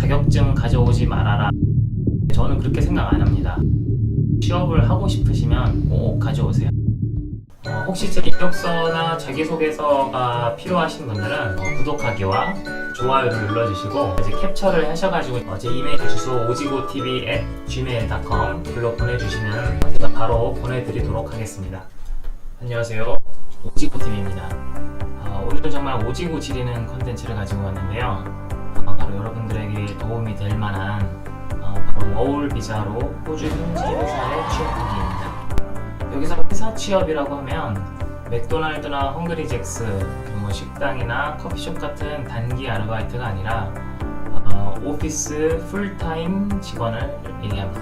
자격증 가져오지 말아라. 저는 그렇게 생각 안 합니다. 취업을 하고 싶으시면 꼭 가져오세요. 어, 혹시 제 이력서나 자기소개서가 필요하신 분들은 어, 구독하기와 좋아요를 눌러주시고 이제 캡처를 하셔가지고 어, 제 이메일 주소 오지고tv gmail.com 글로 보내주시면 제가 바로 보내드리도록 하겠습니다. 안녕하세요. 오지고TV입니다. 어, 오늘은 정말 오지고 지리는 컨텐츠를 가지고 왔는데요. 어, 바로 여러분들에게 도움이 될 만한 어, 바로 워홀 비자로 호주 현지 회사에 취업하기입니다. 여기서 회사 취업이라고 하면 맥도날드나 헝그리잭스, 뭐 식당이나 커피숍 같은 단기 아르바이트가 아니라 어, 오피스 풀타임 직원을 얘기합니다.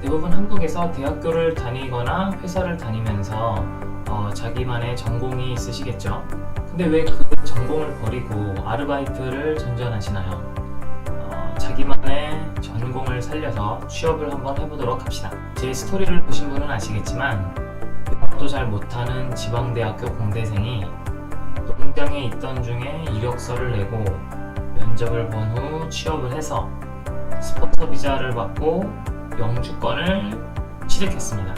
대부분 한국에서 대학교를 다니거나 회사를 다니면서 어, 자기만의 전공이 있으시겠죠. 근데 왜 그 전공을 버리고 아르바이트를 전전하시나요? 어, 자기만의 전공을 살려서 취업을 한번 해보도록 합시다. 제 스토리를 보신 분은 아시겠지만 대학도 잘 못하는 지방대학교 공대생이 농장에 있던 중에 이력서를 내고 면접을 본 후 취업을 해서 스포터 비자를 받고 영주권을 취득했습니다.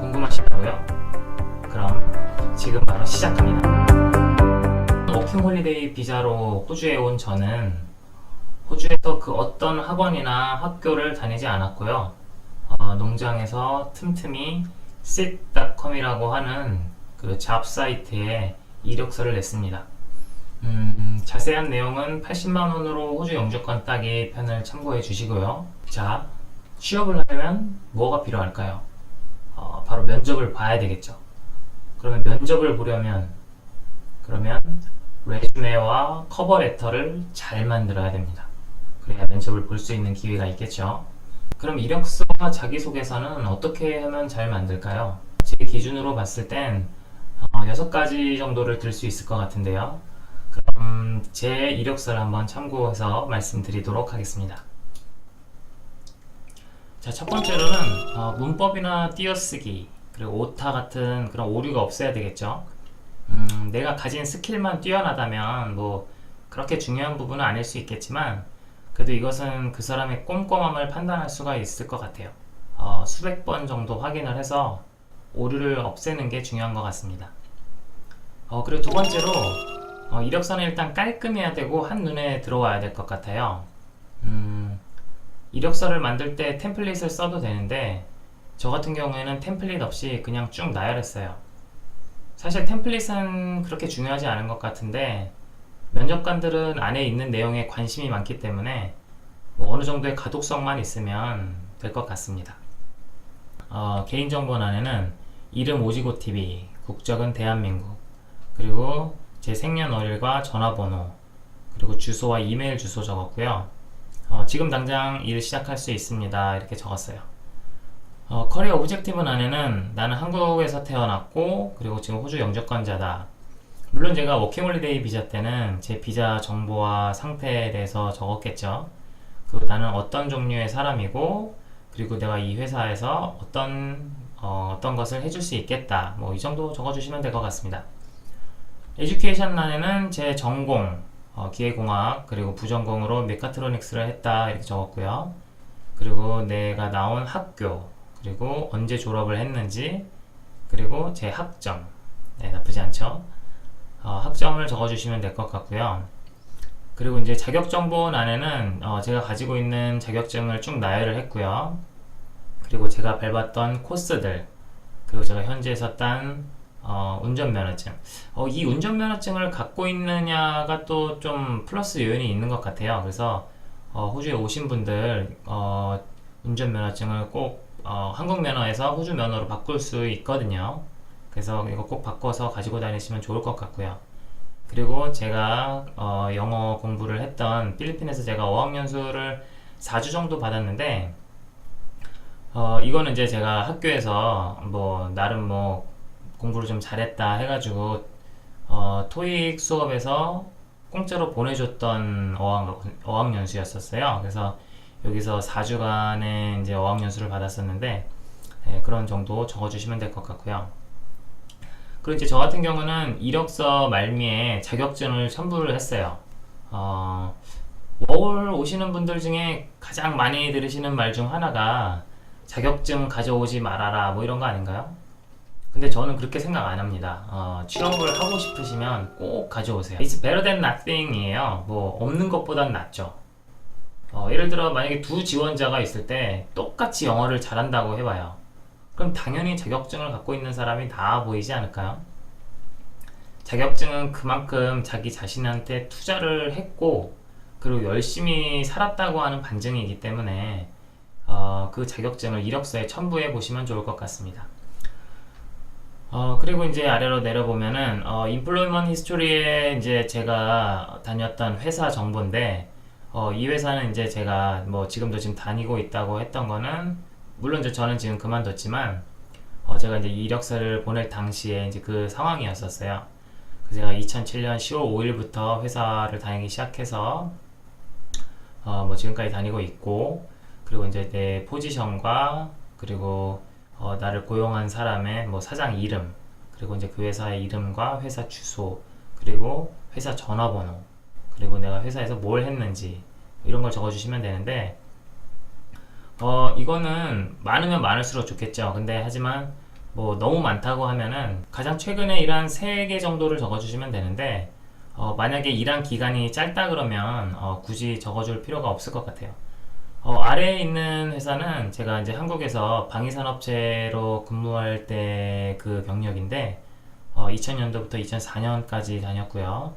궁금하시다고요? 그럼 지금 바로 시작합니다. 워킹홀리데이 비자로 호주에 온 저는 호주에서 그 어떤 학원이나 학교를 다니지 않았고요. 어, 농장에서 틈틈이 sit.com이라고 하는 그 잡 사이트에 이력서를 냈습니다. 음, 자세한 내용은 80만 원으로 호주 영주권 따기 편을 참고해 주시고요. 자, 취업을 하려면 뭐가 필요할까요? 어, 바로 면접을 봐야 되겠죠. 그러면 면접을 보려면 그러면 레주메와 커버 레터를 잘 만들어야 됩니다. 그래야 면접을 볼 수 있는 기회가 있겠죠. 그럼 이력서와 자기소개서는 어떻게 하면 잘 만들까요? 제 기준으로 봤을 땐 어, 6가지 정도를 들 수 있을 것 같은데요. 그럼 제 이력서를 한번 참고해서 말씀드리도록 하겠습니다. 자, 첫 번째로는 어, 문법이나 띄어쓰기 그리고 오타 같은 그런 오류가 없어야 되겠죠. 음, 내가 가진 스킬만 뛰어나다면 뭐 그렇게 중요한 부분은 아닐 수 있겠지만 그래도 이것은 그 사람의 꼼꼼함을 판단할 수가 있을 것 같아요. 어, 수백 번 정도 확인을 해서 오류를 없애는 게 중요한 것 같습니다. 어, 그리고 두 번째로 어, 이력서는 일단 깔끔해야 되고 한눈에 들어와야 될 것 같아요. 음, 이력서를 만들 때 템플릿을 써도 되는데 저 같은 경우에는 템플릿 없이 그냥 쭉 나열했어요. 사실 템플릿은 그렇게 중요하지 않은 것 같은데 면접관들은 안에 있는 내용에 관심이 많기 때문에 뭐 어느 정도의 가독성만 있으면 될 것 같습니다. 어, 개인정보란에는 이름 오지고 TV, 국적은 대한민국, 그리고 제 생년월일과 전화번호, 그리고 주소와 이메일 주소 적었고요. 어, 지금 당장 일 시작할 수 있습니다. 이렇게 적었어요. 어, 커리어 오브젝티브 안에는 나는 한국에서 태어났고 그리고 지금 호주 영주권자다. 물론 제가 워킹홀리데이 비자 때는 제 비자 정보와 상태에 대해서 적었겠죠. 그리고 나는 어떤 종류의 사람이고 그리고 내가 이 회사에서 어떤 어, 어떤 것을 해줄 수 있겠다. 뭐 이 정도 적어주시면 될 것 같습니다. 에듀케이션 안에는 제 전공 어, 기계공학 그리고 부전공으로 메카트로닉스를 했다 이렇게 적었고요. 그리고 내가 나온 학교 그리고 언제 졸업을 했는지 그리고 제 학점 네, 나쁘지 않죠. 어, 학점을 적어주시면 될 것 같고요. 그리고 이제 자격정보원 안에는 어, 제가 가지고 있는 자격증을 쭉 나열을 했고요. 그리고 제가 밟았던 코스들, 그리고 제가 현지에서 딴 어, 운전면허증. 어, 이 운전면허증을 갖고 있느냐가 또 좀 플러스 요인이 있는 것 같아요. 그래서 어, 호주에 오신 분들 어, 운전면허증을 꼭 어, 한국 면허에서 호주 면허로 바꿀 수 있거든요. 그래서 이거 꼭 바꿔서 가지고 다니시면 좋을 것 같고요. 그리고 제가 어, 영어 공부를 했던 필리핀에서 제가 어학연수를 4주 정도 받았는데 어, 이거는 이제 제가 학교에서 뭐 나름 뭐 공부를 좀 잘했다 해가지고 어, 토익 수업에서 공짜로 보내줬던 어학, 어학연수였었어요. 그래서 여기서 4주간의 이제 어학연수를 받았었는데 예, 그런 정도 적어주시면 될 것 같고요. 그리고 이제 저 같은 경우는 이력서 말미에 자격증을 첨부를 했어요. 어, 워홀 오시는 분들 중에 가장 많이 들으시는 말 중 하나가 자격증 가져오지 말아라 뭐 이런 거 아닌가요? 근데 저는 그렇게 생각 안 합니다. 어, 취업을 하고 싶으시면 꼭 가져오세요. It's better than nothing이에요. 뭐 없는 것보단 낫죠. 어, 예를 들어 만약에 두 지원자가 있을 때 똑같이 영어를 잘한다고 해봐요. 그럼 당연히 자격증을 갖고 있는 사람이 나아 보이지 않을까요? 자격증은 그만큼 자기 자신한테 투자를 했고 그리고 열심히 살았다고 하는 반증이기 때문에 어, 그 자격증을 이력서에 첨부해 보시면 좋을 것 같습니다. 어, 그리고 이제 아래로 내려보면은, 어, 인플로이먼 히스토리에 이제 제가 다녔던 회사 정보인데, 어, 이 회사는 이제 제가 뭐 지금도 지금 다니고 있다고 했던 거는, 물론 이제 저는 지금 그만뒀지만, 어, 제가 이제 이력서를 보낼 당시에 이제 그 상황이었었어요. 제가 2007년 10월 5일부터 회사를 다니기 시작해서, 어, 뭐 지금까지 다니고 있고, 그리고 이제 내 포지션과, 그리고 어, 나를 고용한 사람의 뭐 사장 이름, 그리고 이제 그 회사의 이름과 회사 주소, 그리고 회사 전화번호, 그리고 내가 회사에서 뭘 했는지 이런 걸 적어주시면 되는데 어 이거는 많으면 많을수록 좋겠죠. 근데 하지만 뭐 너무 많다고 하면은 가장 최근에 일한 3개 정도를 적어주시면 되는데 어 만약에 일한 기간이 짧다 그러면 어 굳이 적어줄 필요가 없을 것 같아요. 어, 아래에 있는 회사는 제가 이제 한국에서 방위산업체로 근무할 때 그 경력인데, 어, 2000년도부터 2004년까지 다녔고요.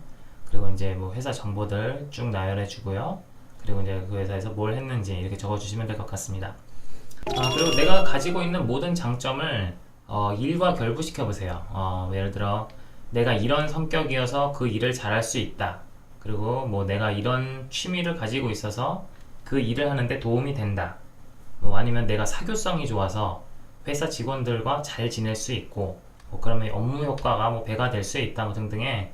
그리고 이제 뭐 회사 정보들 쭉 나열해 주고요. 그리고 이제 그 회사에서 뭘 했는지 이렇게 적어 주시면 될 것 같습니다. 아, 그리고 내가 가지고 있는 모든 장점을 어, 일과 결부시켜 보세요. 어, 예를 들어, 내가 이런 성격이어서 그 일을 잘할 수 있다. 그리고 뭐 내가 이런 취미를 가지고 있어서 그 일을 하는데 도움이 된다. 뭐 아니면 내가 사교성이 좋아서 회사 직원들과 잘 지낼 수 있고 뭐 그러면 업무 효과가 뭐 배가 될 수 있다 뭐 등등의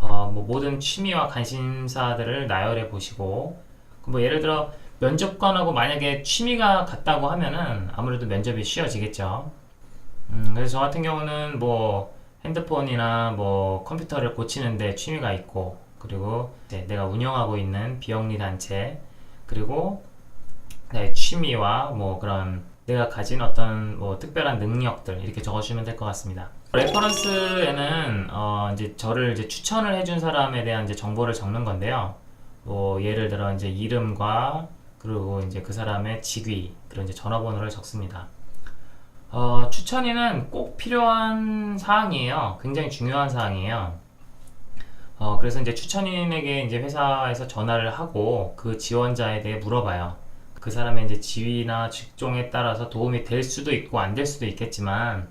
어, 뭐 모든 취미와 관심사들을 나열해 보시고 뭐 예를 들어 면접관하고 만약에 취미가 같다고 하면은 아무래도 면접이 쉬워지겠죠. 음, 그래서 저 같은 경우는 뭐 핸드폰이나 뭐 컴퓨터를 고치는데 취미가 있고 그리고 내가 운영하고 있는 비영리 단체 그리고 내 취미와 뭐 그런 내가 가진 어떤 뭐 특별한 능력들 이렇게 적어주시면 될 것 같습니다. 레퍼런스에는 어 이제 저를 이제 추천을 해준 사람에 대한 이제 정보를 적는 건데요. 뭐 예를 들어 이제 이름과 그리고 이제 그 사람의 직위 그리고 이제 전화번호를 적습니다. 어, 추천인은 꼭 필요한 사항이에요. 굉장히 중요한 사항이에요. 어, 그래서 이제 추천인에게 이제 회사에서 전화를 하고 그 지원자에 대해 물어봐요. 그 사람의 이제 지위나 직종에 따라서 도움이 될 수도 있고 안 될 수도 있겠지만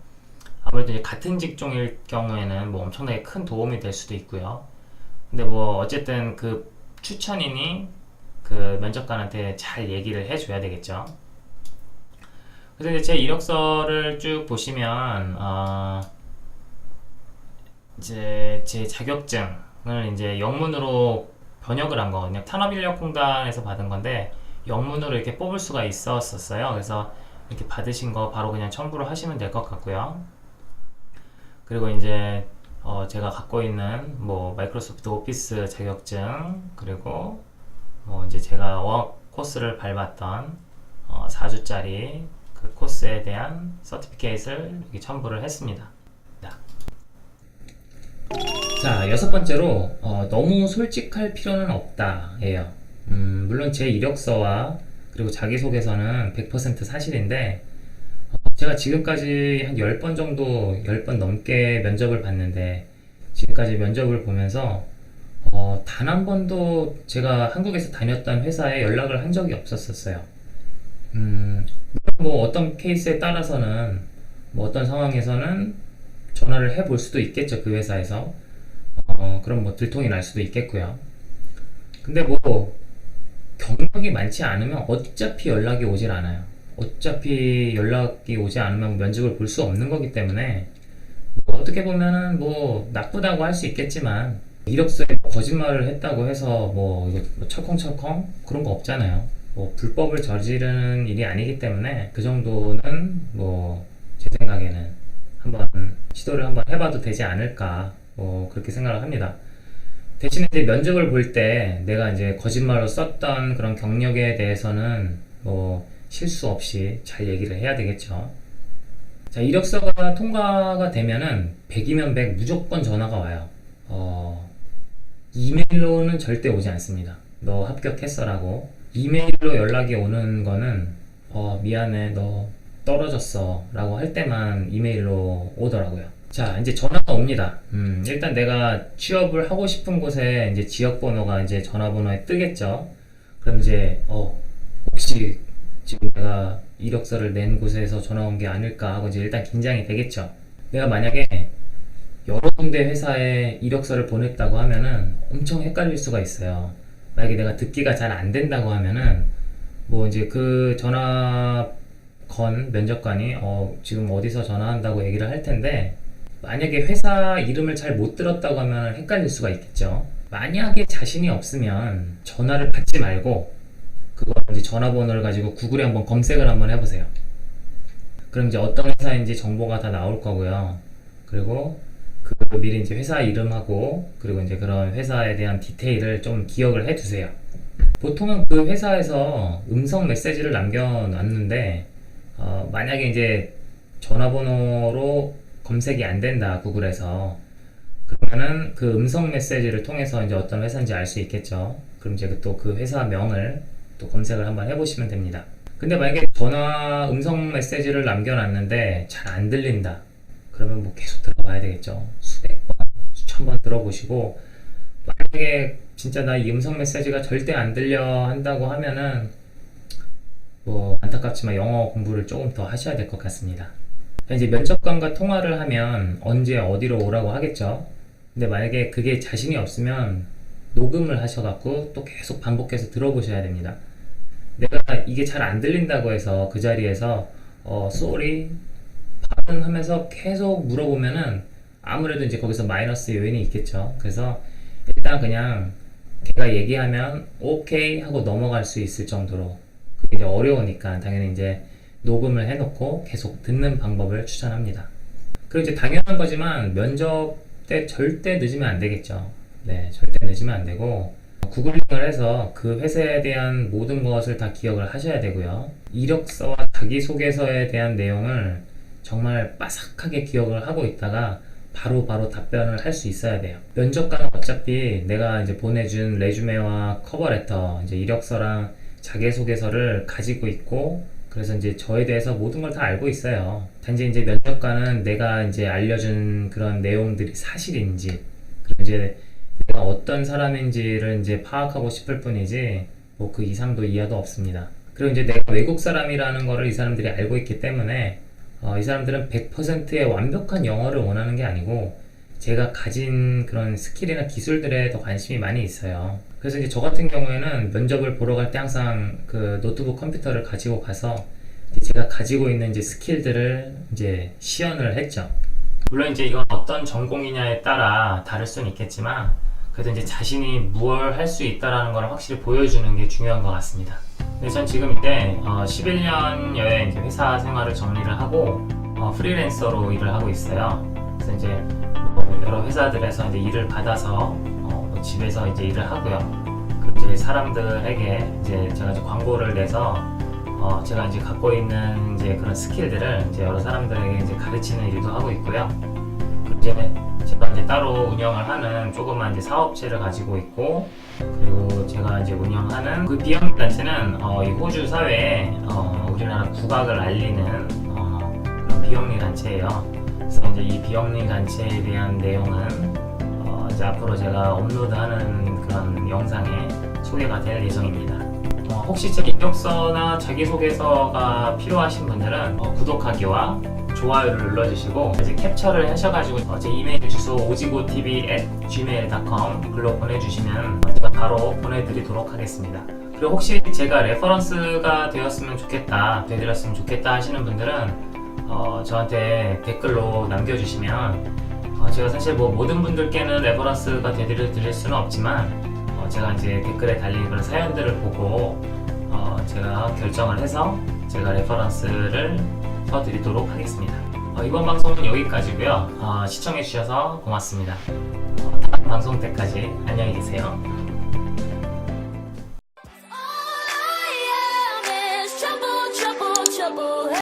아무래도 이제 같은 직종일 경우에는 뭐 엄청나게 큰 도움이 될 수도 있고요. 근데 뭐 어쨌든 그 추천인이 그 면접관한테 잘 얘기를 해줘야 되겠죠. 그래서 이제 제 이력서를 쭉 보시면 어 이제 제 자격증 을 이제 영문으로 번역을 한 거거든요. 산업인력공단에서 받은 건데 영문으로 이렇게 뽑을 수가 있었었어요. 그래서 이렇게 받으신 거 바로 그냥 첨부를 하시면 될 것 같고요. 그리고 이제 어 제가 갖고 있는 뭐 마이크로소프트 오피스 자격증 그리고 뭐 이제 제가 워 코스를 밟았던 어 4주짜리 그 코스에 대한 서티피케이트를 여기 첨부를 했습니다. 자, 여섯 번째로, 어, 너무 솔직할 필요는 없다예요. 음, 물론 제 이력서와 그리고 자기소개서는 100% 사실인데, 어, 제가 지금까지 한 10번 정도, 10번 넘게 면접을 봤는데, 지금까지 면접을 보면서, 어, 단 한 번도 제가 한국에서 다녔던 회사에 연락을 한 적이 없었었어요. 음, 뭐 어떤 케이스에 따라서는, 뭐 어떤 상황에서는 전화를 해 볼 수도 있겠죠, 그 회사에서. 어, 그럼 뭐 들통이 날 수도 있겠고요. 근데 뭐 경력이 많지 않으면 어차피 연락이 오질 않아요. 어차피 연락이 오지 않으면 면접을 볼 수 없는 거기 때문에 뭐 어떻게 보면은 뭐 나쁘다고 할 수 있겠지만 이력서에 거짓말을 했다고 해서 뭐 이거 뭐 철컹철컹 그런 거 없잖아요. 뭐 불법을 저지르는 일이 아니기 때문에 그 정도는 뭐 제 생각에는 한번 시도를 한번 해봐도 되지 않을까 뭐 그렇게 생각을 합니다. 대신에 이제 면접을 볼 때 내가 이제 거짓말로 썼던 그런 경력에 대해서는 뭐 실수 없이 잘 얘기를 해야 되겠죠. 자, 이력서가 통과가 되면은 100이면 100 무조건 전화가 와요. 어, 이메일로는 절대 오지 않습니다. 너 합격했어라고. 이메일로 연락이 오는 거는 어, 미안해, 너 떨어졌어. 라고 할 때만 이메일로 오더라고요. 자, 이제 전화가 옵니다. 음, 일단 내가 취업을 하고 싶은 곳에 이제 지역번호가 이제 전화번호에 뜨겠죠. 그럼 이제, 어, 혹시 지금 내가 이력서를 낸 곳에서 전화 온 게 아닐까 하고 이제 일단 긴장이 되겠죠. 내가 만약에 여러 군데 회사에 이력서를 보냈다고 하면은 엄청 헷갈릴 수가 있어요. 만약에 내가 듣기가 잘 안 된다고 하면은 뭐 이제 그 전화 건 면접관이 어 지금 어디서 전화한다고 얘기를 할 텐데 만약에 회사 이름을 잘 못 들었다고 하면 헷갈릴 수가 있겠죠. 만약에 자신이 없으면 전화를 받지 말고 이제 전화번호를 가지고 구글에 한번 검색을 한번 해보세요. 그럼 이제 어떤 회사인지 정보가 다 나올 거고요. 그리고 그 미리 이제 회사 이름하고 그리고 이제 그런 회사에 대한 디테일을 좀 기억을 해두세요. 보통은 그 회사에서 음성 메시지를 남겨놨는데 어, 만약에 이제 전화번호로 검색이 안 된다 구글에서 그러면은 그 음성 메시지를 통해서 이제 어떤 회사인지 알 수 있겠죠. 그럼 이제 또 그 회사 명을 또 검색을 한번 해보시면 됩니다. 근데 만약에 전화 음성 메시지를 남겨놨는데 잘 안 들린다. 그러면 뭐 계속 들어봐야 되겠죠. 수백 번, 수천 번 들어보시고 만약에 진짜 나 이 음성 메시지가 절대 안 들려 한다고 하면은 뭐 안타깝지만 영어 공부를 조금 더 하셔야 될 것 같습니다. 이제 면접관과 통화를 하면 언제 어디로 오라고 하겠죠. 근데 만약에 그게 자신이 없으면 녹음을 하셔갖고 또 계속 반복해서 들어보셔야 됩니다. 내가 이게 잘 안 들린다고 해서 그 자리에서 어 sorry 발음 하면서 계속 물어보면은 아무래도 이제 거기서 마이너스 요인이 있겠죠. 그래서 일단 그냥 걔가 얘기하면 오케이 하고 넘어갈 수 있을 정도로 그게 이제 어려우니까 당연히 이제 녹음을 해놓고 계속 듣는 방법을 추천합니다. 그리고 이제 당연한 거지만 면접 때 절대 늦으면 안 되겠죠. 네, 절대 늦으면 안 되고 구글링을 해서 그 회사에 대한 모든 것을 다 기억을 하셔야 되고요. 이력서와 자기소개서에 대한 내용을 정말 빠삭하게 기억을 하고 있다가 바로 바로 답변을 할 수 있어야 돼요. 면접관은 어차피 내가 이제 보내준 레주메와 커버레터, 이제 이력서랑 자기소개서를 가지고 있고 그래서 이제 저에 대해서 모든 걸 다 알고 있어요. 단지 이제 면접관은 내가 이제 알려준 그런 내용들이 사실인지 그리고 이제 내가 어떤 사람인지를 이제 파악하고 싶을 뿐이지 뭐 그 이상도 이하도 없습니다. 그리고 이제 내가 외국 사람이라는 거를 이 사람들이 알고 있기 때문에 어, 이 사람들은 100%의 완벽한 영어를 원하는 게 아니고 제가 가진 그런 스킬이나 기술들에 더 관심이 많이 있어요. 그래서 이제 저 같은 경우에는 면접을 보러 갈 때 항상 그 노트북 컴퓨터를 가지고 가서 제가 가지고 있는 이제 스킬들을 이제 시연을 했죠. 물론 이제 이건 어떤 전공이냐에 따라 다를 수는 있겠지만 그래도 이제 자신이 무엇을 할수 있다라는 걸 확실히 보여주는 게 중요한 것 같습니다. 근데 전 지금 이때 어, 11년여의 이제 회사 생활을 정리를 하고 어, 프리랜서로 일을 하고 있어요. 그래서 이제 뭐 여러 회사들에서 이제 일을 받아서 어, 뭐 집에서 이제 일을 하고요. 그리고 이제 사람들에게 이제 제가 이제 광고를 내서 어, 제가 이제 갖고 있는 이제 그런 스킬들을 이제 여러 사람들에게 이제 가르치는 일도 하고 있고요. 그리고 이제 제가 이제 따로 운영을 하는 조그만 이제 사업체를 가지고 있고 그리고 제가 이제 운영하는 그 비영 단체는 어, 이 호주 사회에 어, 우리나라 국악을 알리는 어, 그런 비영리 단체예요. 그래서 이제 이 비영리 단체에 대한 내용은 어, 이제 앞으로 제가 업로드하는 그런 영상에 소개가 될 예정입니다. 어, 혹시 제 이력서나 자기소개서가 필요하신 분들은 어, 구독하기와 좋아요를 눌러주시고 이제 캡처를 하셔가지고 어, 제 이메일 주소 오지고tv@gmail.com 글로 보내주시면 제가 바로 보내드리도록 하겠습니다. 그리고 혹시 제가 레퍼런스가 되었으면 좋겠다, 되드렸으면 좋겠다 하시는 분들은 어, 저한테 댓글로 남겨주시면 어, 제가 사실 뭐 모든 분들께는 레퍼런스가 되드려 드릴 수는 없지만 어, 제가 이제 댓글에 달린 그런 사연들을 보고 어, 제가 결정을 해서 제가 레퍼런스를 써드리도록 하겠습니다. 어, 이번 방송은 여기까지고요. 어, 시청해주셔서 고맙습니다. 어, 다음 방송 때까지 안녕히 계세요.